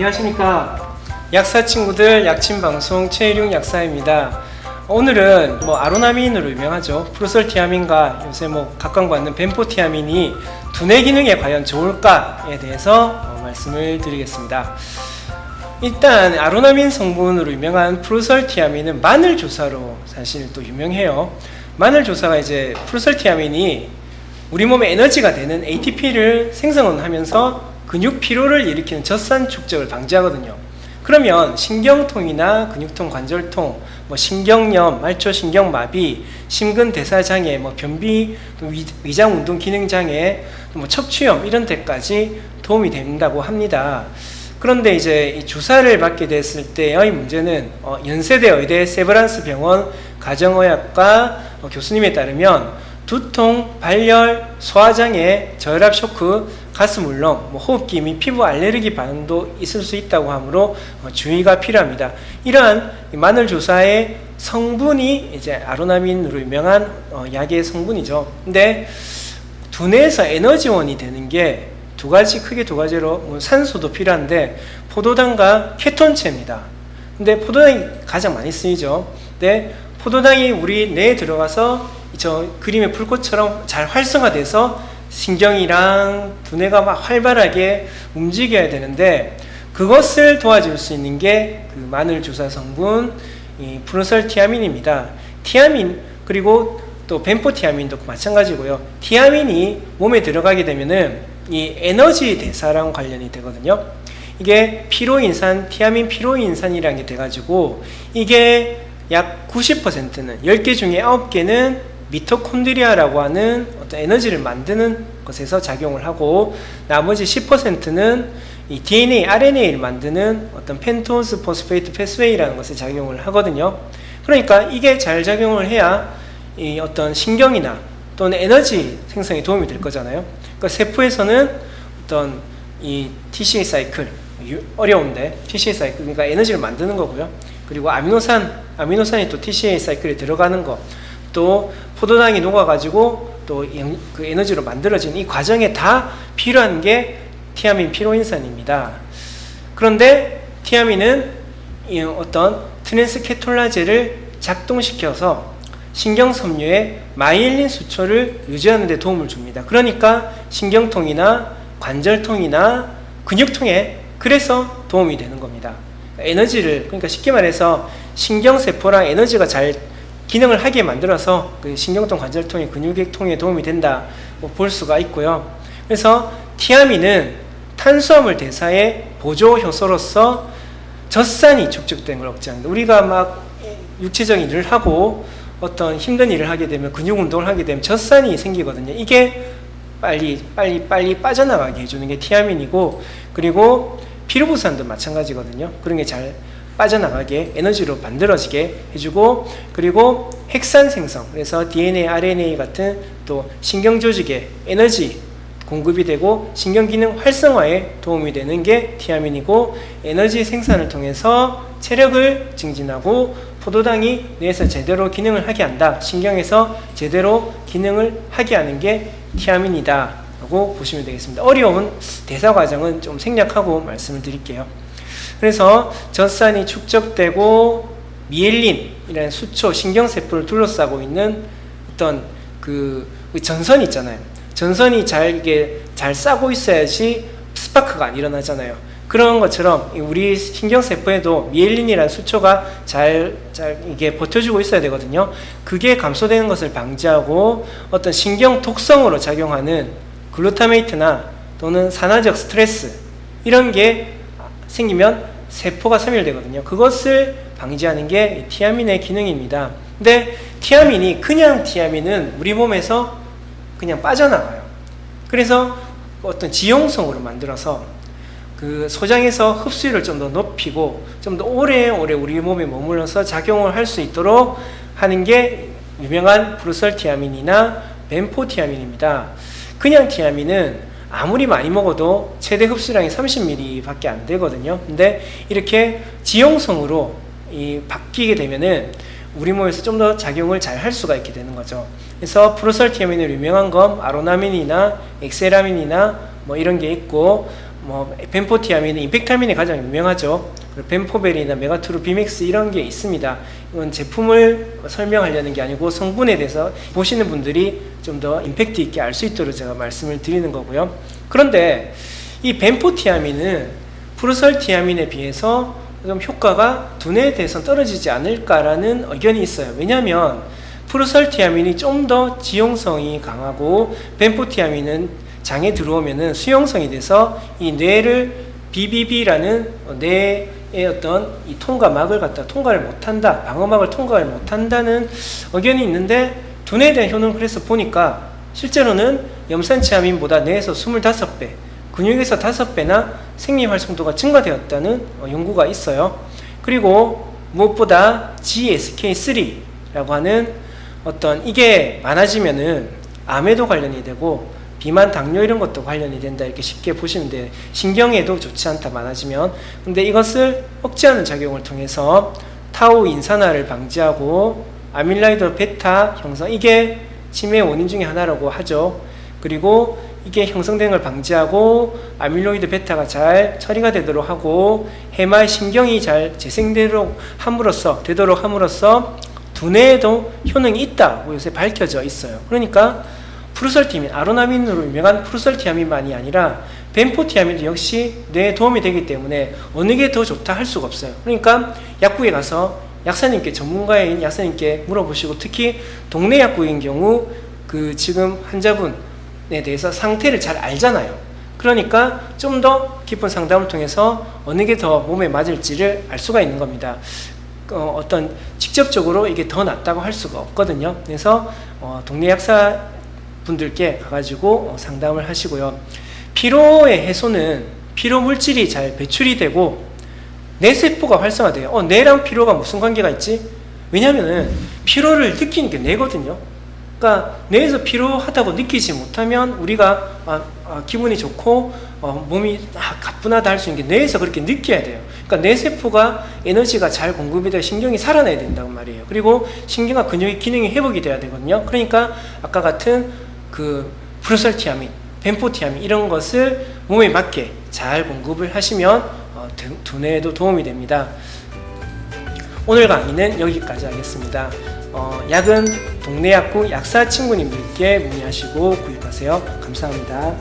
안녕하십니까 약사 친구들 약침 방송 최일용 약사입니다. 오늘은 뭐 아로나민으로 유명하죠. 프로설티아민과 요새 뭐 각광받는 벤포티아민이 두뇌 기능에 과연 좋을까에 대해서 어, 말씀을 드리겠습니다. 일단 아로나민 성분으로 유명한 프로설티아민은 마늘 조사로 사실 또 유명해요. 마늘 조사가 이제 프로설티아민이 우리 몸의 에너지가 되는 ATP를 생성하면서 근육 피로를 일으키는 젖산 축적을 방지하거든요. 그러면 신경통이나 근육통, 관절통, 뭐 신경염, 말초 신경 마비, 심근 대사 장애, 뭐 변비, 또 위- 위장 운동 기능 장애, 뭐 척추염 이런 데까지 도움이 된다고 합니다. 그런데 이제 이 주사를 받게 됐을 때의 문제는 어, 연세대 의대 세브란스 병원 가정의학과 어, 교수님에 따르면 두통, 발열, 소화장애, 저혈압 쇼크, 울렁, 뭐 호흡기 및 피부 알레르기 반응도 있을 수 있다고 하므로 어, 주의가 필요합니다. 이러한 이 마늘 주사의 성분이 이제 아로나민으로 유명한 어, 약의 성분이죠. 근데 두뇌에서 에너지원이 되는 게 두 가지 크게 두 가지로 뭐 산소도 필요한데 포도당과 케톤체입니다. 근데 포도당이 가장 많이 쓰이죠. 근데 포도당이 우리 뇌에 들어가서 저 그림의 불꽃처럼 잘 활성화돼서 신경이랑 두뇌가 막 활발하게 움직여야 되는데 그것을 도와줄 수 있는 게 그 마늘 주사 성분 이 프로설티아민입니다. 티아민 그리고 또 벤포티아민도 마찬가지고요. 티아민이 몸에 들어가게 되면은 이 에너지 대사랑 관련이 되거든요. 이게 피로인산, 티아민 피로인산이라는 게 돼가지고 이게 약 90%는 10개 중에 9개는 미토콘드리아라고 하는 어떤 에너지를 만드는 것에서 작용을 하고 나머지 10%는 이 DNA, RNA를 만드는 어떤 펜토스 포스페이트 패스웨이라는 것에 작용을 하거든요. 그러니까 이게 잘 작용을 해야 이 어떤 신경이나 또는 에너지 생성에 도움이 될 거잖아요. 그러니까 세포에서는 어떤 이 TCA 사이클 유- 어려운데 TCA 사이클 그러니까 에너지를 만드는 거고요. 그리고 아미노산 아미노산이 또 TCA 사이클에 들어가는 거, 또 포도당이 녹아가지고 또 그 에너지로 만들어진 이 과정에 다 필요한 게 티아민 피로인산입니다. 그런데 티아민은 이 어떤 트랜스케톨라제를 작동시켜서 신경섬유의 마이엘린 수초를 유지하는 데 도움을 줍니다. 그러니까 신경통이나 관절통이나 근육통에 그래서 도움이 되는 겁니다. 에너지를 그러니까 쉽게 말해서 신경세포랑 에너지가 잘 기능을 하게 만들어서 그 신경통, 관절통의 근육통에 도움이 된다 뭐볼 수가 있고요. 그래서 티아민은 탄수화물 대사의 보조 효소로서 젖산이 축적된 걸 억제합니다. 우리가 막 육체적인 일을 하고 어떤 힘든 일을 하게 되면 근육 운동을 하게 되면 젖산이 생기거든요. 이게 빨리 빨리 빨리 빠져나가게 해주는 게 티아민이고 그리고 피로부산도 마찬가지거든요. 그런 게 잘 빠져나가게 에너지로 만들어지게 해주고 그리고 핵산 생성 그래서 DNA, RNA 같은 또 신경 조직에 에너지 공급이 되고 신경 기능 활성화에 도움이 되는 게 티아민이고 에너지 생산을 통해서 체력을 증진하고 포도당이 뇌에서 제대로 기능을 하게 한다. 신경에서 제대로 기능을 하게 하는 게 티아민이다. 라고 보시면 되겠습니다. 어려운 대사 과정은 좀 생략하고 말씀을 드릴게요. 그래서 젖산이 축적되고 미엘린이라는 수초 신경세포를 둘러싸고 있는 어떤 그 전선이 있잖아요. 전선이 잘 이게 잘 싸고 있어야지 스파크가 안 일어나잖아요. 그런 것처럼 우리 신경세포에도 미엘린이라는 수초가 잘, 잘 이게 버텨주고 있어야 되거든요. 그게 감소되는 것을 방지하고 어떤 신경 독성으로 작용하는 글루타메이트나 또는 산화적 스트레스 이런 게 생기면 세포가 소멸되거든요. 그것을 방지하는 게 티아민의 기능입니다. 근데 티아민이 그냥 티아민은 우리 몸에서 그냥 빠져나가요. 그래서 어떤 지용성으로 만들어서 그 소장에서 흡수율을 좀 더 높이고 좀 더 오래오래 우리 몸에 머물러서 작용을 할 수 있도록 하는 게 유명한 브루설티아민이나 벤포티아민입니다. 그냥 티아민은 아무리 많이 먹어도 최대 흡수량이 30ml 밖에 안 되거든요. 근데 이렇게 지용성으로 이 바뀌게 되면은 우리 몸에서 좀 더 작용을 잘 할 수가 있게 되는 거죠. 그래서 프로설티아민으로 유명한 건 아로나민이나 엑세라민이나 뭐 이런 게 있고 뭐 벤포티아민은 임팩타민이 가장 유명하죠. 그리고 벤포벨이나 메가투르 비맥스 이런 게 있습니다. 이건 제품을 설명하려는 게 아니고 성분에 대해서 보시는 분들이 좀 더 임팩트 있게 알 수 있도록 제가 말씀을 드리는 거고요. 그런데 이 벤포티아민은 프루설티아민에 비해서 좀 효과가 두뇌에 대해서 떨어지지 않을까라는 의견이 있어요. 왜냐하면 프루설티아민이 좀 더 지용성이 강하고 벤포티아민은 장에 들어오면은 수용성이 돼서 이 뇌를 BBB라는 뇌 의 어떤 이 통과막을 갖다 통과를 못한다, 방어막을 통과를 못한다는 의견이 있는데 두뇌에 대한 효능을 그래서 보니까 실제로는 염산치아민보다 뇌에서 25배, 근육에서 5배나 생리 활성도가 증가되었다는 어, 연구가 있어요. 그리고 무엇보다 GSK3라고 하는 어떤 이게 많아지면은 암에도 관련이 되고 비만, 당뇨 이런 것도 관련이 된다 이렇게 쉽게 보시면 돼요. 신경에도 좋지 않다 많아지면. 근데 이것을 억제하는 작용을 통해서 타우 인산화를 방지하고 아밀라이드 베타 형성 이게 치매 원인 중에 하나라고 하죠. 그리고 이게 형성되는 걸 방지하고 아밀로이드 베타가 잘 처리가 되도록 하고 해마의 신경이 잘 재생되도록 함으로써 되도록 함으로써 두뇌에도 효능이 있다고 요새 밝혀져 있어요. 그러니까 프루설티민, 아로나민으로 유명한 프루설티아민만이 아니라 벤포티아민도 역시 뇌에 도움이 되기 때문에 어느 게 더 좋다 할 수가 없어요. 그러니까 약국에 가서 약사님께 전문가인 약사님께 물어보시고 특히 동네 약국인 경우 그 지금 환자분에 대해서 상태를 잘 알잖아요. 그러니까 좀 더 깊은 상담을 통해서 어느 게 더 몸에 맞을지를 알 수가 있는 겁니다. 어, 어떤 직접적으로 이게 더 낫다고 할 수가 없거든요. 그래서 어, 동네 약사 분들께 가가지고 어, 상담을 하시고요. 피로의 해소는 피로 물질이 잘 배출이 되고 뇌세포가 활성화돼요. 어, 뇌랑 피로가 무슨 관계가 있지? 왜냐면은 피로를 느끼는 게 뇌거든요. 그러니까 뇌에서 피로하다고 느끼지 못하면 우리가 아, 아, 기분이 좋고 어, 몸이 아, 가뿐하다 할 수 있는 게 뇌에서 그렇게 느껴야 돼요. 그러니까 뇌세포가 에너지가 잘 공급이 돼 신경이 살아나야 된다고 말이에요. 그리고 신경과 근육의 기능이 회복이 돼야 되거든요. 그러니까 아까 같은 그 프로설티아민, 벤포티아민 이런 것을 몸에 맞게 잘 공급을 하시면 어, 두- 두뇌에도 도움이 됩니다. 오늘 강의는 여기까지 하겠습니다. 어, 약은 동네 약국 약사 친구님들께 문의하시고 구입하세요. 감사합니다.